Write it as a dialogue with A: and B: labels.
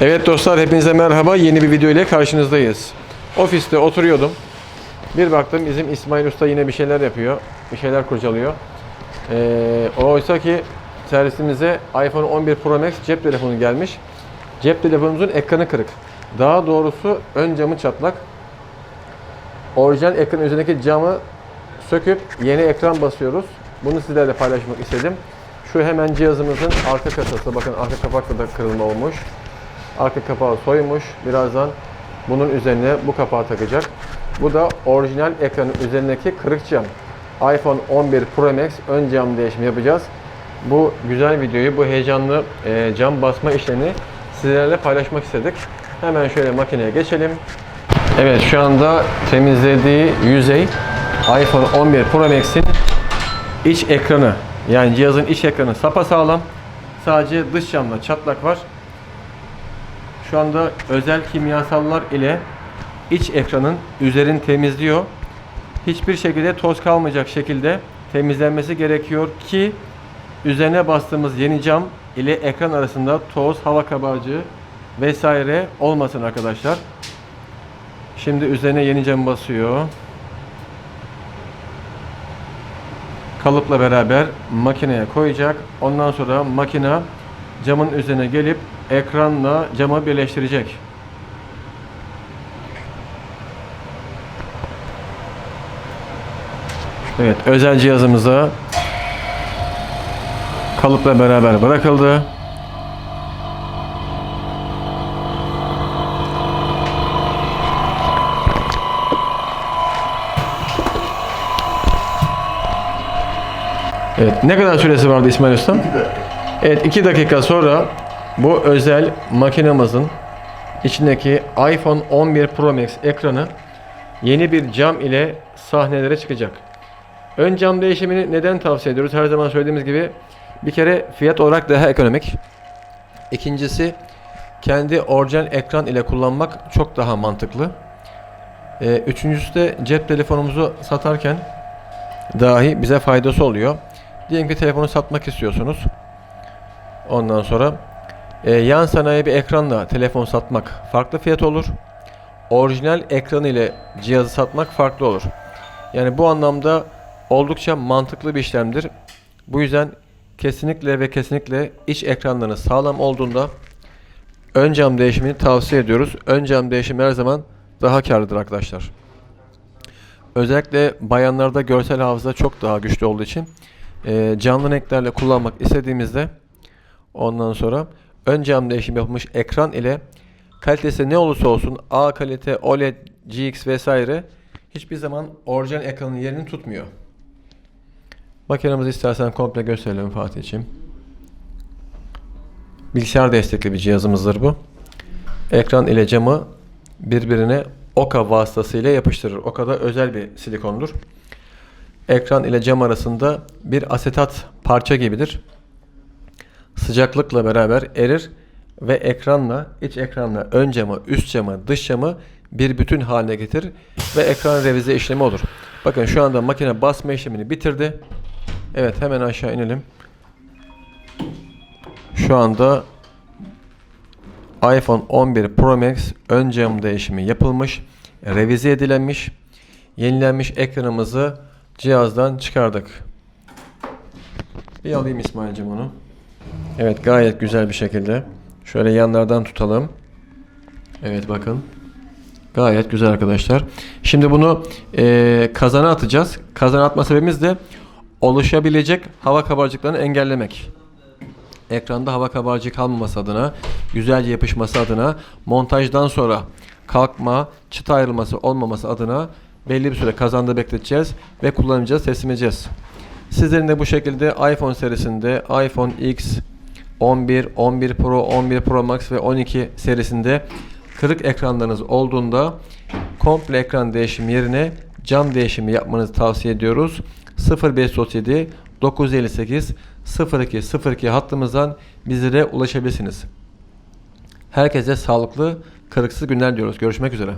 A: Evet dostlar hepinize merhaba. Yeni bir video ile karşınızdayız. Ofiste oturuyordum. Bir baktım bizim İsmail Usta yine bir şeyler yapıyor. Bir şeyler kurcalıyor. Ee, oysa ki servisimize iPhone 11 Pro Max cep telefonu gelmiş. Cep telefonumuzun ekranı kırık. Daha doğrusu ön camı çatlak. Orijinal ekran üzerindeki camı söküp yeni ekran basıyoruz. Bunu sizlerle paylaşmak istedim. Şu hemen cihazımızın arka kasası. Bakın arka kapakta da kırılma olmuş. Arka kapağı soymuş. Birazdan bunun üzerine bu kapağı takacak. Bu da orijinal ekranın üzerindeki kırık cam. iPhone 11 Pro Max ön cam değişimi yapacağız. Bu güzel videoyu, bu heyecanlı e, cam basma işlemini sizlerle paylaşmak istedik. Hemen şöyle makineye geçelim. Evet şu anda temizlediği yüzey iPhone 11 Pro Max'in iç ekranı. Yani cihazın iç ekranı sapasağlam. Sadece dış camda çatlak var. Şu anda özel kimyasallar ile iç ekranın üzerini temizliyor. Hiçbir şekilde toz kalmayacak şekilde temizlenmesi gerekiyor ki üzerine bastığımız yeni cam ile ekran arasında toz, hava kabarcığı vesaire olmasın arkadaşlar. Şimdi üzerine yeni cam basıyor. Kalıpla beraber makineye koyacak. Ondan sonra makine camın üzerine gelip ekranla camı birleştirecek. Evet, özel cihazımıza kalıpla beraber bırakıldı. Evet, ne kadar süresi vardı İsmail Usta? Evet, 2 dakika sonra bu özel makinamızın içindeki iPhone 11 Pro Max ekranı yeni bir cam ile sahnelere çıkacak. Ön cam değişimini neden tavsiye ediyoruz? Her zaman söylediğimiz gibi bir kere fiyat olarak daha ekonomik. İkincisi kendi orijinal ekran ile kullanmak çok daha mantıklı. Ee, üçüncüsü de cep telefonumuzu satarken dahi bize faydası oluyor. Diyelim ki telefonu satmak istiyorsunuz. Ondan sonra e, yan sanayi bir ekranla telefon satmak farklı fiyat olur. Orijinal ekranı ile cihazı satmak farklı olur. Yani bu anlamda oldukça mantıklı bir işlemdir. Bu yüzden kesinlikle ve kesinlikle iç ekranlarınız sağlam olduğunda ön cam değişimini tavsiye ediyoruz. Ön cam değişimi her zaman daha karlıdır arkadaşlar. Özellikle bayanlarda görsel hafıza çok daha güçlü olduğu için e, canlı renklerle kullanmak istediğimizde ondan sonra ön cam değişim yapılmış ekran ile kalitesi ne olursa olsun A kalite, OLED, GX vesaire hiçbir zaman orijinal ekranın yerini tutmuyor. Makinemizi istersen komple gösterelim Fatih'ciğim. Bilgisayar destekli bir cihazımızdır bu. Ekran ile camı birbirine oka vasıtasıyla yapıştırır. Oka da özel bir silikondur. Ekran ile cam arasında bir asetat parça gibidir. Sıcaklıkla beraber erir ve ekranla, iç ekranla ön camı, üst camı, dış camı bir bütün haline getirir ve ekran revize işlemi olur. Bakın şu anda makine basma işlemini bitirdi. Evet hemen aşağı inelim. Şu anda iPhone 11 Pro Max ön cam değişimi yapılmış, revize edilenmiş, yenilenmiş ekranımızı cihazdan çıkardık. Bir alayım İsmail'cim onu. Evet gayet güzel bir şekilde. Şöyle yanlardan tutalım. Evet bakın. Gayet güzel arkadaşlar. Şimdi bunu eee kazana atacağız. Kazana atma sebebimiz de oluşabilecek hava kabarcıklarını engellemek. Ekranda hava kabarcığı kalmaması adına, güzelce yapışması adına, montajdan sonra kalkma, çıta ayrılması olmaması adına belli bir süre kazanda bekleteceğiz ve kullanacağız, teslim edeceğiz. Sizlerin de bu şekilde iPhone serisinde iPhone X 11, 11 Pro, 11 Pro Max ve 12 serisinde kırık ekranlarınız olduğunda komple ekran değişimi yerine cam değişimi yapmanızı tavsiye ediyoruz. 0537 958 0202 hattımızdan bizlere ulaşabilirsiniz. Herkese sağlıklı, kırıksız günler diyoruz. Görüşmek üzere.